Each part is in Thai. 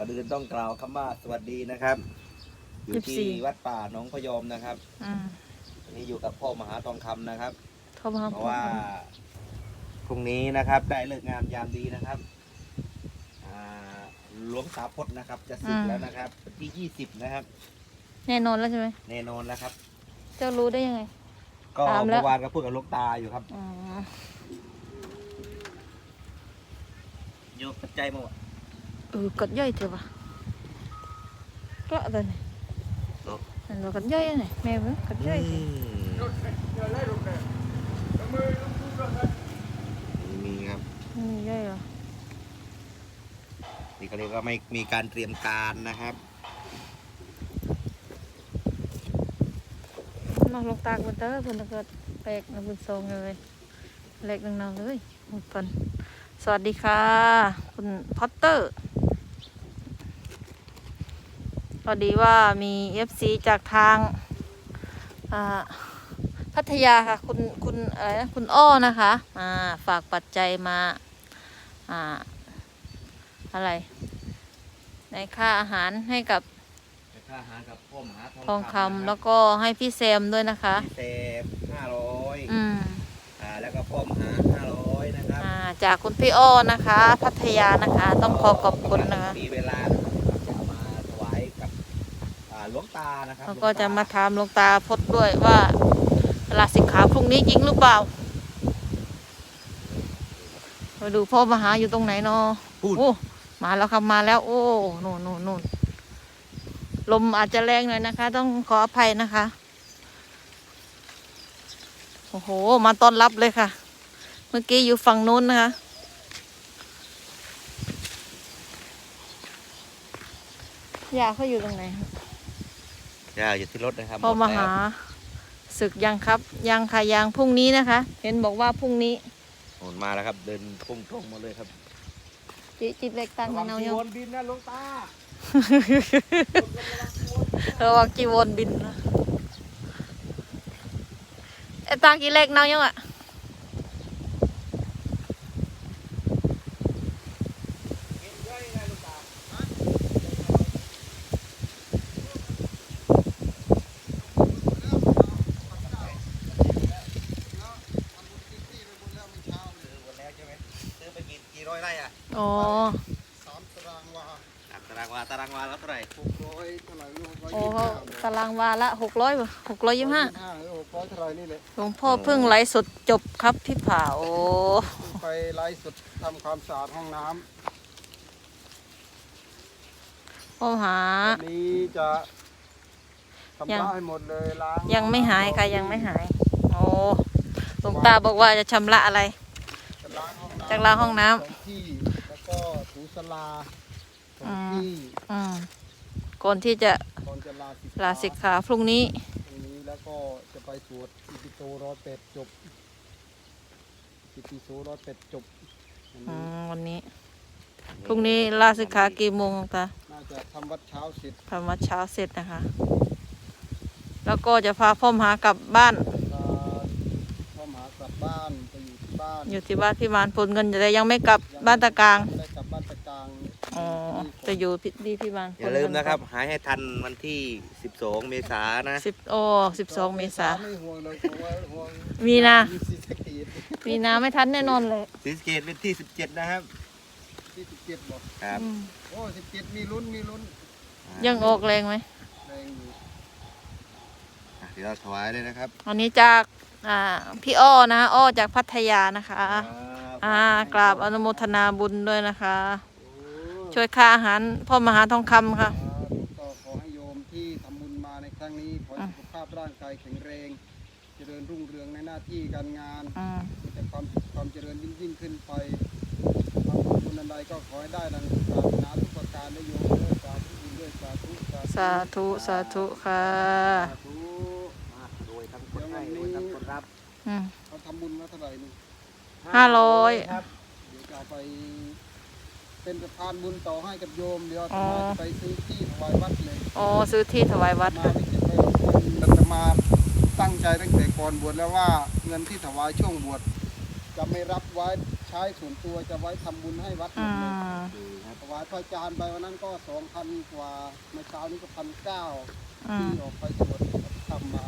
ก่อนอื่นต้องกล่าวคำว่าสวัสดีนะครับ อยู่ที่14 วัดป่าหนองพยอมนะครับอืมวันนี้อยู่กับพ่อมหาทองคำนะครับ โทรมาเพราะว่าพรุ่งนี้นะครับได้เลิกงามยามดีนะครับอ่าหลวงตาพจน์นะครับ จะสึกแล้วนะครับวันที่ยี่สิบนะครับ แน่นอนแล้วใช่ไหมแน่นอนแล้วครับ เจ้ารู้ได้ยังไง ก็ตามแล้ว เมื่อวานก็พูดกับหลูกตาอยู่ครับอ๋อโยกปัจจัยมาว่ะ เออกดย่อยเถอะวะก็อะไรเนี่ยเนอะอันเรากดย่อยเนี่ยแม่เว้ยกดย่อยเถอะมีครับอืมย่อยเหรอนี่ก็เรียกว่าไม่มีการเตรียมการนะครับนอกลงตากบนเตอร์คนเกิดแปลกนะบุญทรงเลยเล็กนังๆเลยหมดกันสวัสดีค่ะ คุณพอตเตอร์พ อดีว่ามีเอฟซีจากทางอ่าพัทยาค่ะ คุณคุณอะไรนะคุณอ้อนะคะมาฝากปัจจัยมาอ่าอะไรในค่าอาหารให้กับค่าอาหารกับพ่อมหาทองคำแล้วก็ให้พี่แซมด้วยนะคะพิเศษห้าร้อยอืมอ่าแล้วก็พ่อมหาห้าร้อยนะครับอ่าจากคุณพี่อ้อนะคะ พัทยานะคะ ต้องขอขอบคุณนะคะมีเวลานะครับจะเอามาถวายกับอ่าหลวงตานะครับแล้วก็จะหลวงตมาถามหลวงตาพดด้วยว่าเวลาสิกขาพรุ่งนี้จริงหรือเปล่า มาดูพ่อมหาอยู่ตรงไหนเนาะพูดโอ้ มาแล้วครับมาแล้ว โอ้นู่นนู่นนู่นลมอาจจะแรงหน่อยนะคะ ต้องขออภัยนะคะ โอ้โห มาต้อนรับเลยค่ะ เมื่อกี้อยู่ฝั่งนู้นนะคะ ยาเขาอยู่ตรงไหน คะย่าอยู่ที่รถนะครับพ่อดมาแล้วหาศึกยังครับ ยังค่ะยังพรุ่งนี้นะคะ เห็นบอกว่าพรุ่งนี้โอนมาแล้วครับ เดินพุ่งตรงมาเลยครับจิจิตเล็กตังระกัวันงเอาจียังวรบินนะหลวงตาระวังจีวรบินนะไอ้ตากี่เล็กเนายังอะ หมดแล้วใช่ไหมซื้อไปกี่กี่ร้อยไร่อะ อ๋อ สามตารางวา อะตารางวาตารางวาแล้วเท่าไหร่ หกร้อยเท่าไหร่ไม่รู้หกร้อย โอ้ ยี่สิบ เขา ห้า ตาราง วาละหกร้อยหกร้อยยี่สิบห้าหรือหกร้อยเท่าไหร่นี่แหละหลวงพ่อเพิ่งไลฟ์สดจบครับพี่ผาโอ้ไปไลฟ์สดทำความสะอาดห้องน้พ่อหาำวันนี้จะทำยังระให้หมดเลยล้างยังไม่หายค่ะยังไม่หาย โอ้หลวงตาบอกว่าจะชำระอะไรจะล้างห้องน้ำจากล้างห้องน้ำสองที่แล้วก็ถูสลาสออืงมที่อืมก่อนที่จะก่ อนจะลาสิกลาสิกขาพรุ่งนี้ตรงนี้แล้วก็จะไปสวดอิติโตร้อยเป็ดจบอิติโสร้อยเป็ดจบวันอืนี้มวันนี้ พรุ่งนี้ลาสิกขากี่โมงตาน่าจะทำวัดเช้าเสร็จทำวัดเช้าเสร็จนะคะ แล้วก็จะพาพ่อมหากลับบ้านก็พ่อหมากลับบ้านไปอยู่ที่บ้านอยู่ที่บ้านพี่มานผลเงินแต่ยังไม่กลับบ้านตะกลาง ไม่ได้กลับบ้านตะกลาง อ๋อ จะอยู่พี่ดีพี่มานอย่าลืมนะครับ หายให้ทันวันที่ 12 เมษายนนะสิบโอ้สิบสองเมษาไม่ห่วงเลยเพราะว่าห่วงมีนา มีศรีสะเกษมีนาไม่ทันแน่นอนเลยศรีสะเกตเป็นที่ 17 นะครับที่สิบเจ็ดบอกครับอืมโอ้สิบเจ็ดมีลุ้นมีลุ้นยังออกแรงไหม แรงอยู่อะเดี๋ยวเราถวายเลยนะครับวันนี้จากอ่าพี่อ้อนะคะอ้อจากพัทยานะคะอ่ากราบอนุโมทนาบุญด้วยนะคะโอ้ ช่วยค่าอาหารพ่อมหาทองคำค่ะอ่าก็ขอให้โยมที่ทำบุญมาในครั้งนี้ขอให้สุขภาพร่างกายแข็งแรง เจริญรุ่งเรืองในหน้าที่การงานอืม มีแต่ความสุขความเจริญยิ่งยิ่งขึ้นไปความขอบคุณอันใดก็ขอให้ได้ดังปรารถนาทุกประการได้โยมด้วยสาธุบุญด้วยสาธุสาธุสาธุค่ะสาธุมาโดยทั้งคนให้โดยทั้งคนรับอืม เขาทำบุญมาเท่าไหร่นี่ห้าร้อย ครับ เดี๋ยวจะเอาไป เป็นสะพานบุญต่อให้กับโยมเดี๋ยวอาตมาจะไปซื้อที่ถวายวัดเลยอ๋อซื้อที่ถวายวัดมาค่ะ ไม่เก็บไว้หรอกอาตมาตั้งใจตั้งแต่ก่อนบวชแล้วว่าเงินที่ถวายช่วงบวชจะไม่รับไว้ใช้ส่วนตัวจะไว้ทำบุญให้วัดหมอืดเลยมถวายพระอาจารย์ไปวันนั้นก็สองพันกว่าเมื่อเช้านี้ก็พันเก้าอืที่มออกไปสวดทำมา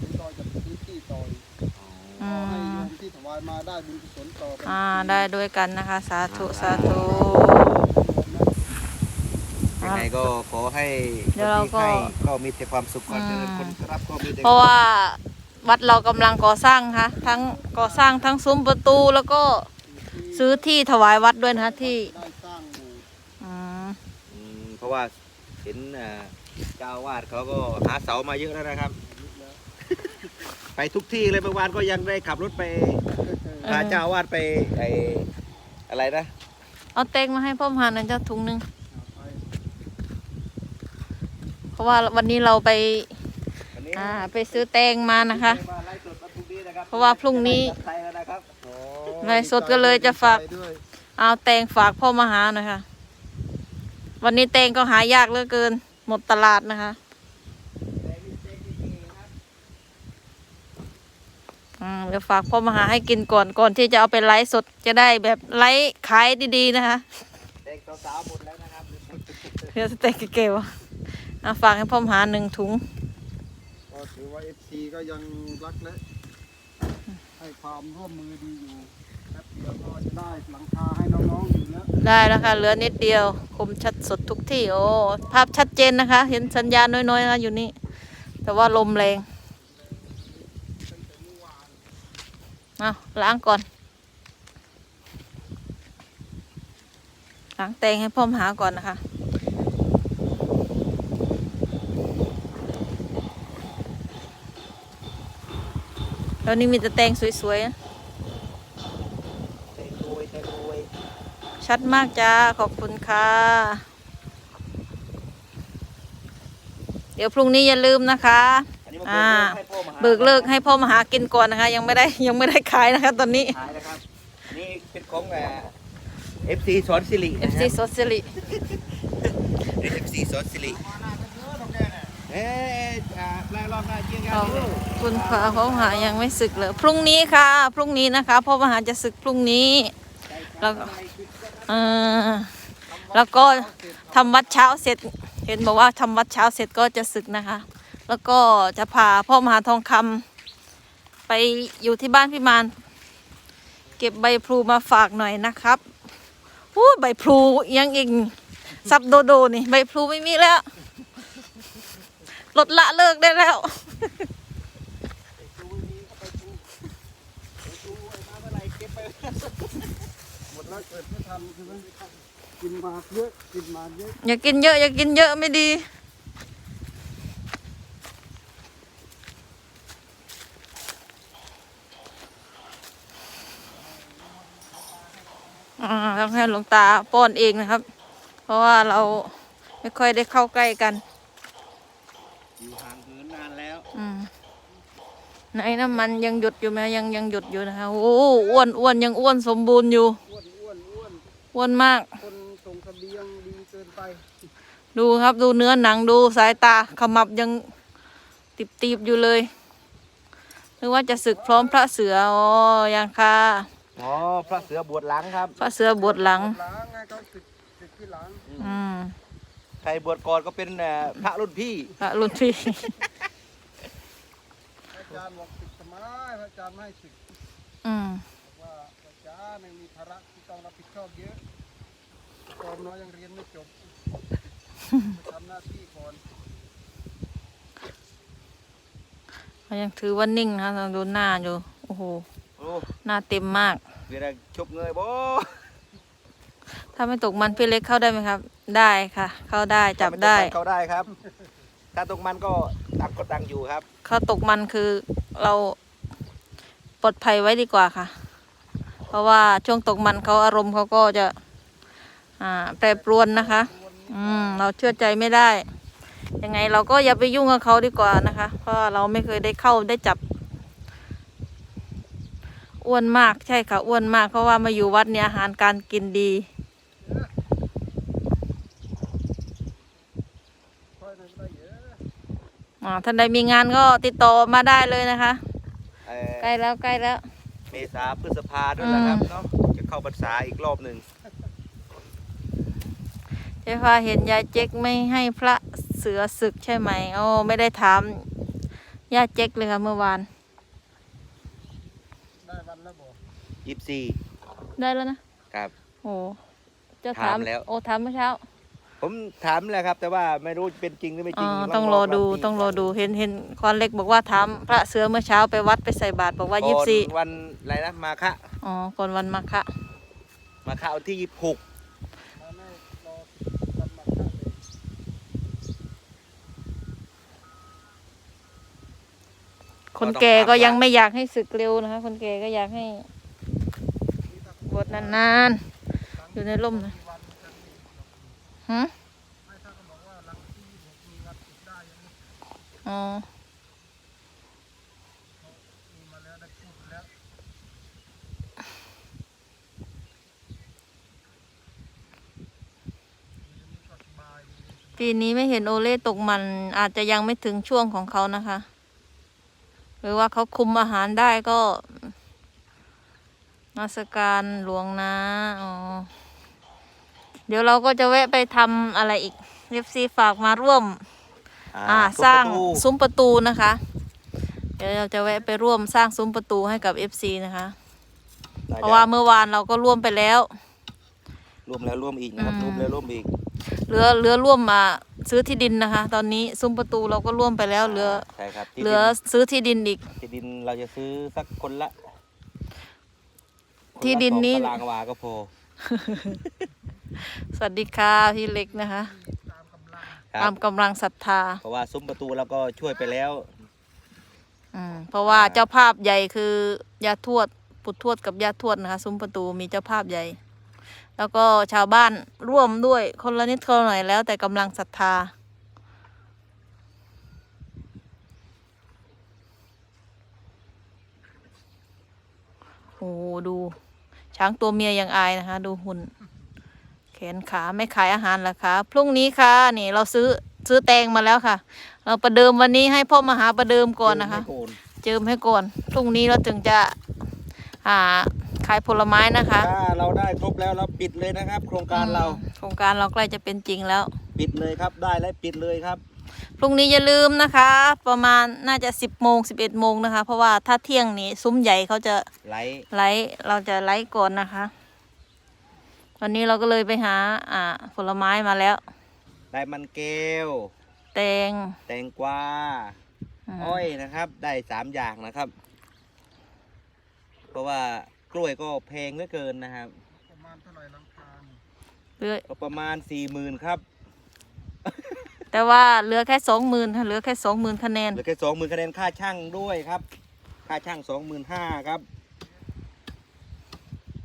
นี่ก็จะพื้นที่ต่อยอื ขอให้โยมมที่ถวายมาได้บุญกุศลต่อไปอ่าได้ด้วยกันนะคะ สาธุสาธุยังไงก็ขอให้เดี๋ยวเราก็คนที่ให้ก็มีแต่ความสุขความเจริญอืมคนรับก็มีแต่เพราะว่าวัดเรากำลังก่อสร้างค่ะทั้งก่อสร้างทั้งซุ้มประตูแล้วก็ซื้อที่ถวายวัดด้วยนะคะที่ได้สร้างหมู่อืมอืมเพราะว่าเห็นอ่าเจ้าอาวาดเขาก็หาเสามาเยอะแล้วนะครับ ไปทุกที่เลยเมื่อวานก็ยังได้ขับรถไปพาเจ้าอาวาดไปไออะไรนะเอาเต็งมาให้พ่อมหาหน่อยจ้าถุงหนึ่งไปเพราะว่าวันนี้เราไปวันนี้อ่าไปซื้อแตงมานะคะ มาไล่สดวันพรุ่งนี้นะครับเพราะว่าพรุ่งนี้จัดไปแล้วนะครับโอ้ไลฟ์สดก็เลยจะฝากดีใจด้วยเอาแตงฝากพ่อมหาหน่อยค่ะ วันนี้แตงก็หายากเหลือเกิน หมดตลาดนะคะอืม เดี๋ยวฝากพ่อมหาให้กินก่อนก่อนที่จะเอาไปไลฟ์สดจะได้แบบไลฟ์ขายดีๆนะคะเด็กสาวๆหมดแล้วนะครับเพื่อสเต็กเก๋ๆวะเอาฝากให้พ่อมหาหนึ่งถุงก็ถือว่าเอฟซีก็ยังรักและให้ความร่วมมือดีอยู่แป๊บเดียวก็จะได้หลังคาให้น้องๆอยู่แล้วได้แล้วค่ะเหลือนิดเดียว คมชัดสดทุกที่โอ้ภาพชัดเจนนะคะ เห็นสัญญาณน้อยๆนะคะอยู่นี่แต่ว่าลมแรง เอาล้างก่อน ล้างแตงให้พ่อมหาก่อนนะคะแล้วนี่มีแต่แตงสวยๆนะยยชัดมากจ้า ขอบคุณค่ะ เดี๋ยวพรุ่งนี้อย่าลืมนะคะ นนี้มาอ่า เบิกเลิกให้พ่อมาหาเบิกเลิกให้พ่อมาหากินก่อนนะคะ ยังไม่ได้ยังไม่ได้ขายนะคะ ตอนนี้ขายนะครับ อันนี่เป็นของเอฟซีสอนสิรินะ FC ครับสดสิริเอฟซีสอนสิริเอ๊ะอ่าแปลรอบหน้าเชียงกันขอบดูคุณค่ะพ่อมหายังไม่ศึกเลยพรุ่งนี้ค่ะ พรุ่งนี้นะคะพ่อมหาจะศึกพรุ่งนี้ แล้วก็เออแล้วก็ทำวัดเช้าเสร็จ เห็นบอกว่าทำวัดเช้าเสร็จก็จะศึกนะคะ แล้วก็จะพาพ่อมหาทองคำไปอยู่ที่บ้านพี่มานเก็บใบพลูมาฝากหน่อยนะครับอู้ใบพลูยังอีกซับโดโดนี่ใบพลูไม่มีแล้วลดละเลิกได้แล้วหมดแล้วเกิดไม่ทันใช่ไหมกินหมากเยอะกินหมากเยอะอย่ากินเยอะอย่ากินเยอะไม่ดี ต้องให้หลวงตาป้อนเองนะครับ เพราะว่าเราไม่ค่อยได้เข้าใกล้กัน อยู่ห่างเหินนานแล้วอืมไหนน้ำมันยังหยดอยู่ไหมยังยังหยดอยู่นะคะโอ้อ้วนอ้วนยังอ้วนสมบูรณ์อยู่อ้วนอ้วนอ้วนอ้วนมาก คนส่งเสบียงดีเกินไป ดูครับดูเนื้อหนังดูสายตาขมับยังติบตีบๆอยู่เลยนึกว่าจะศึกพร้อมพระเสืออ๋อยังค่ะ อ๋อพระเสือบวชหลังครับ พระเสือบวชหลัง ล้างไงเขาติดติดที่หลังอืมใครบวชก่อนก็เป็นเอ่อพระรุ่นพี่ พระรุ่นพี่อาจารย์บอกติดทำไมพระอาจารย์ไม่ให้สึกอืมบอกว่าอาจารย์ยังมีภาระที่ต้องรับผิดชอบเยอะตอนน้อยยังเรียนไม่จบไปทำหน้าที่ก่อนเขายังถือว่านิ่งนะคะเราดูหน้าอยู่ โอ้โห โอ้หน้าเต็มมาก เวลาชกเงยบ่ถ้าไม่ตกมันพี่เล็กเข้าได้ไหมครับ ได้ค่ะ เข้าได้จับได้ ถ้าม่ตกมันเขาได้ครับ ถ้าตกมันก็ต่างกดต่างอยู่ครับ เข้าตกมันคือเราปลอดภัยไว้ดีกว่าค่ะ เพราะว่าช่วงตกมันเขาอารมณ์เขาก็จะ อ่า แปรปรวนนะคะ อืม เราเชื่อใจไม่ได้ ยังไงเราก็อย่าไปยุ่งกับเขาดีกว่านะคะ เพราะว่าเราไม่เคยได้เข้าได้จับ อ้วนมากใช่ค่ะ อ้วนมากเพราะว่ามาอยู่วัดเนี่ยอาหารการกินดีค่อยหน่อยก็ได้เยอะอ่าท่านใดมีงานก็ติดต่อมาได้เลยนะคะ เอ่อใกล้แล้วใกล้แล้ว เมษาพฤษภาด้วยนะครับอืมเนาะจะเข้าพรรษาอีกรอบหนึ่งเจ๊ฟ้าเห็นยายเจ๊กไม่ให้พระเสือศึกใช่ไหมโอ้ไม่ได้ถามย่าเจ๊กเลยค่ะเมื่อวาน ได้วันแล้วบอก ยี่สี่ได้แล้วนะครับ โอ้จะถามถามแล้ว โอ้ถามเมื่อเช้าผมถามแล้วครับ แต่ว่าไม่รู้เป็นจริงหรือไม่จอ๋ริองต้องรอดูบางทีต้องรอดูเห็นเห็นควานเล็กบอกว่าถามพระเสือเมื่อเช้าไปวัดไปใส่บาตรบอกว่ายี่สิบสี่ก่อนวันอะไรนะมาคะอ๋อก่อนวันมาฆะมาคะวันที่ยี่หกมาแน่รอวันมาฆะเลยคนแก่ก็ยังไม่อยากให้ศึกเร็วนะคะ คนแก่ก็อยากให้บ วชนานๆ อยู่ในร่มนะหืมไม่ถ้าก็บอกว่าหลังที่ยี่สิบหกมีวันติดได้ยังไงอ๋อปีนี้ไม่เห็นโอเล่ตกมันอาจจะยังไม่ถึงช่วงของเขานะคะ หรือว่าเขาคุมอาหารได้ก็ นาสการหลวงนะอ๋อเดี๋ยวเราก็จะแวะไปทำอะไรอีกเอฟซีฝากมาร่วม อ่าสร้างซุ้มซุ้มประตูนะคะ เดี๋ยวเราจะแวะไปร่วมสร้างซุ้มประตูให้กับ FC นะคะประตูเพราะว่าเมื่อวานเราก็ร่วมไปแล้วรวมแล้วรวมอีกนะครับอืมรวมแล้วรวมอีกเหลือเหลือร่วมมาซื้อที่ดินนะคะ ตอนนี้ซุ้มประตูเราก็ร่วมไปแล้วเหลือใช่ครับที่เหลือซื้อที่ดินอีกที่ดินเราจะซื้อสักคนละ ที่ดินนี้คละสองตารางวาก็พอ สวัสดีค่ะพี่เล็กนะคะคตารับมกำลังศรัทธาเพราะว่าซุ้มประตูเราก็ช่วยไปแล้ว อืมเพราะว่าเจ้าภาพใหญ่คือยาทวดปุดทวดกับยาทวดนะคะ ซุ้มประตูมีเจ้าภาพใหญ่ แล้วก็ชาวบ้านร่วมด้วยคนละนิดคนละหน่อยแล้ว แต่กำลังศรัทธา โอ้โหดู ช้างตัวเมียยังอายนะคะ ดูหุ่น แขนขาไม่ขายอาหารแล้วคะพรุ่งนี้ค่ะนี่เราซื้อซื้อแตงมาแล้วค่ะ เราประเดิมวันนี้ให้พ่อมหาประเดิมก่อนนะคะไม่โกนเจิมให้ก่อนพรุ่งนี้เราถึงจะอ่าขายผลไม้นะคะถ้าเราได้ครบแล้วเราปิดเลยนะครับ โครงการเราอืมโครงการเราใกล้จะเป็นจริงแล้ว ปิดเลยครับได้แล้วปิดเลยครับ พรุ่งนี้อย่าลืมนะคะ ประมาณน่าจะ 10โมง11โมงนะคะ เพราะว่าถ้าเที่ยงนี้ซุ้มใหญ่เขาจะไลท์ไลฟ์เราจะไลฟ์ก่อนนะคะ วันนี้เราก็เลยไปหา อ่า ผลไม้มาแล้ว ได้มันแก้วแตงแตงกวาอืมอ้อยนะครับ ได้สามอย่างนะครับ เพราะว่ากล้วยก็แพงเหลือเกินนะครับ ประมาณเท่าไหร่หลังคาเนี่ยเหลือก็ประมาณสี่หมื่นครับ แต่ว่าเหลือแค่สองหมื่นเหลือแค่สองหมื่นคะแนนเหลือแค่สองหมื่นคะแนนค่าช่างด้วยครับ ค่าช่างสองหมื่นห้าครับ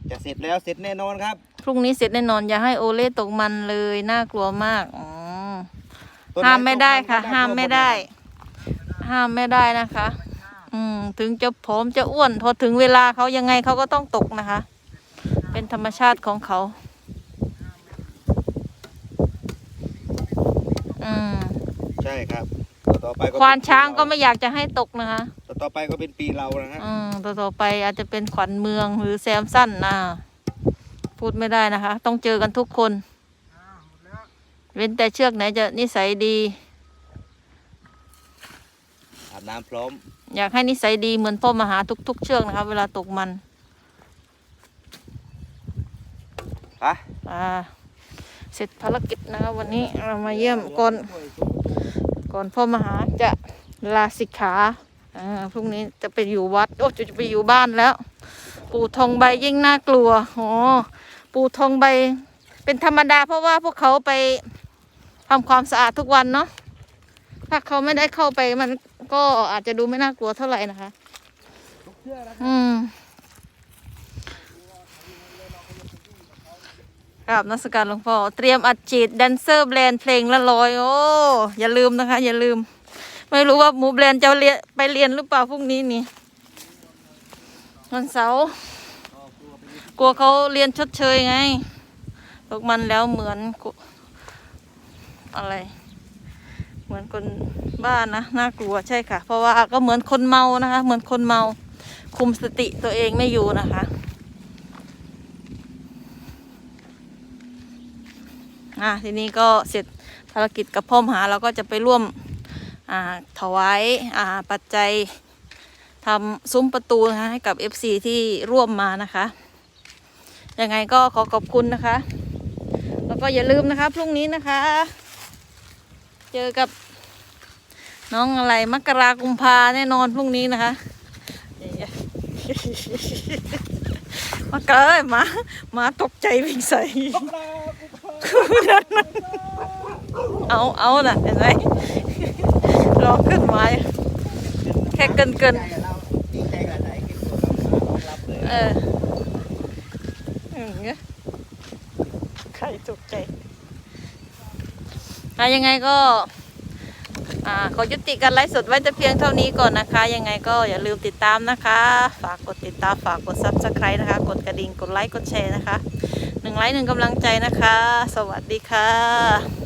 จะเสร็จแล้วเสร็จแน่นอนครับพรุ่งนี้เสร็จแน่นอนอย่าให้โอเล่ตกมันเลยน่ากลัวมากอ๋อต้นห้ามไม่ได้ตกนค่ะก็ห้ามไม่ได้ ห้ามไม่ได้นะคะ อืมถึงจะผอมจะอ้วนพอถึงเวลาเขายังไงเขาก็ต้องตกนะคะ เป็นธรรมชาติของเขา อืมใช่ครับต่อไปก็ควานช้างก็เป็นปีไม่อยากจะให้ตกนะคะเราต่อไปก็เป็นปีเรานะฮะอืมต่อต่อไปอาจจะเป็นขวัญเมืองหรือแซมสั้นนะพูดไม่ได้นะคะ ต้องเจอกันทุกคนอ้าวหมดแล้วเว้นแต่เชือกไหนจะนิสัยดี อาบน้ำพร้อมอยากให้นิสัยดีเหมือนพ่อมหาทุก ๆ เชือกนะคะ เวลาตกมันไป อ่า เสร็จภารกิจนะคะวันนี้เรามาเยี่ยมก่อน ก่อนพ่อมหาจะลาสิกขาอ่าพรุ่งนี้จะไปอยู่วัด โอ้จะไปอยู่บ้านแล้ว ปู่ทองใบยิ่งน่ากลัวอ๋อปู่ทองใบ เป็นธรรมดาเพราะว่าพวกเขาไปทำความสะอาดทุกวันเนาะถ้าเขาไม่ได้เข้าไปมันก็อาจจะดูไม่น่ากลัวเท่าไหร่นะคะ อืม กราบนักสการหลวงพ่อ เตรียมอัดฉีดแดนเซอร์แบรนด์เพลงละร้อย โอ้ อย่าลืมนะคะ อย่าลืม ไม่รู้ว่าหมูแบรนด์จะเรียนไปเรียนหรือเปล่าพรุ่งนี้นี่วันเสาร์กลัวเขาเรียนชดเชยไงตกมันแล้วเหมือนอะไร เหมือนคนบ้านนะน่ากลัวใช่ค่ะ เพราะว่าก็เหมือนคนเมานะคะ เหมือนคนเมา คุมสติตัวเองไม่อยู่นะคะ อะทีนี้ก็เสร็จภารกิจกับพ่อมหาเราก็จะไปร่วมอ่าถวายอ่าปัจจัยทำซุ้มประตูนะคะให้กับ FC ที่ร่วมมานะคะยังไงก็ขอขอบคุณนะคะ แล้วก็อย่าลืมนะคะพรุ่งนี้นะคะ เจอกับน้องอะไรมกรากุมภาแน่นอนพรุ่งนี้นะคะมากเอ้ยมามาตกใจวิ่งใส่ เอาเอาน่ะเห็นไหมรอขึ้นมาแค่เกินเกินเราดีใจกับไหนกินตัวรับเอออย่างเงี้ยใครตกใจอะยังไงก็อขอยุติการไลฟ์สดไว้แต่เพียงเท่านี้ก่อนนะคะ ยังไงก็อย่าลืมติดตามนะคะ ฝากกดติดตามฝากกด subscribe นะคะ กดกระดิ่งกดไลค์กดแชร์นะคะ หนึ่งไลค์หนึ่งกำลังใจนะคะ สวัสดีค่ะ